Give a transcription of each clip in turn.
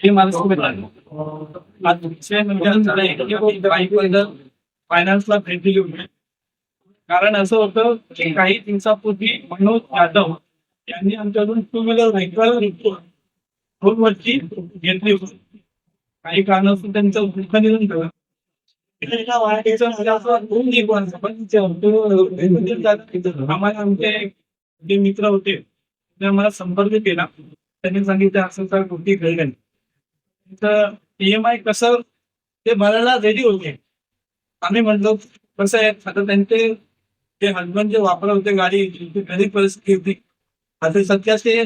हे मला खूप फायनान्सला भेट दिली होती कारण असं होतं की काही दिवसापूर्वी मनोज यादव यांनी आमच्याकडून टू व्हीलर व्हेकल दोन वर्षी घेतली होती. काही असून त्यांचं दुःख निधन झालं म्हणजे असं दोन दिवस म्हणजे आम्हाला आमचे जे मित्र होते त्यांनी आम्हाला संपर्क केला. त्यांनी सांगितलं असं तर गोष्टी घडल्या. ईएमआय कसं ते भरायला रेडी होते. आम्ही म्हणलो कसं आहे आता त्यांचे ते हजबंड जे वापरत होते गाडी गरीब परिस्थिती होती. आता सध्या ते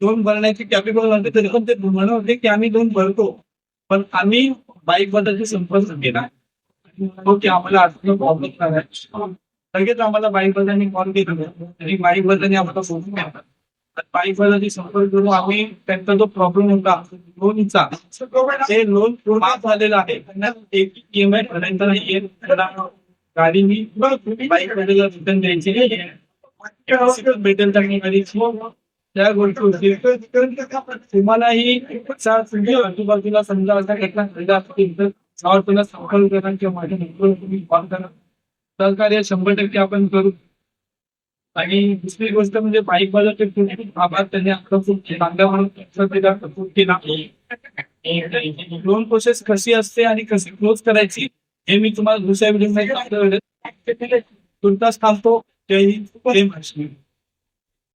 दोन भरण्याची कॅपेबल नव्हते तरी पण ते म्हणत होते की आम्ही दोन भरतो. पण आम्ही बाईक बदलचे संपर्क केला ओके आम्हाला आर्थिक प्रॉब्लेम नाही. लगेच आम्हाला बाईकबद्दल कॉल केला. तरी बाईकबद्दल आम्हाला फोन केला बाईकबद्दल संपर्क करून आम्ही त्यांचा जो प्रॉब्लेम होता लोनचा ते लोन पूर्ण झालेलं आहे. एक ईएमआय भरायचा नाहीये गाडी मी बाईकबद्दल रिटर्न द्यायची भेटेल हो, त्या गोष्टी तुम्हालाही आजूबाजूला समजा असा घटना घडला असतील तर त्यावर तुला संपर्क करा किंवा माझ्या नंबरवर तुम्ही कॉल करा. सहकार्य शंभर टक्के आपण करू. आणि दुसरी गोष्ट म्हणजे बाईक बाजारचे खूप खूप आभार. त्यांनी आपलं खूप चांगल्या म्हणून दिला केला. लोन प्रोसेस कशी असते आणि कशी क्लोज करायची हे मी तुम्हाला दुसऱ्या व्हिडिओमध्ये तुर्तास थांबतो. जय हिंद. जय महाराष्ट्र.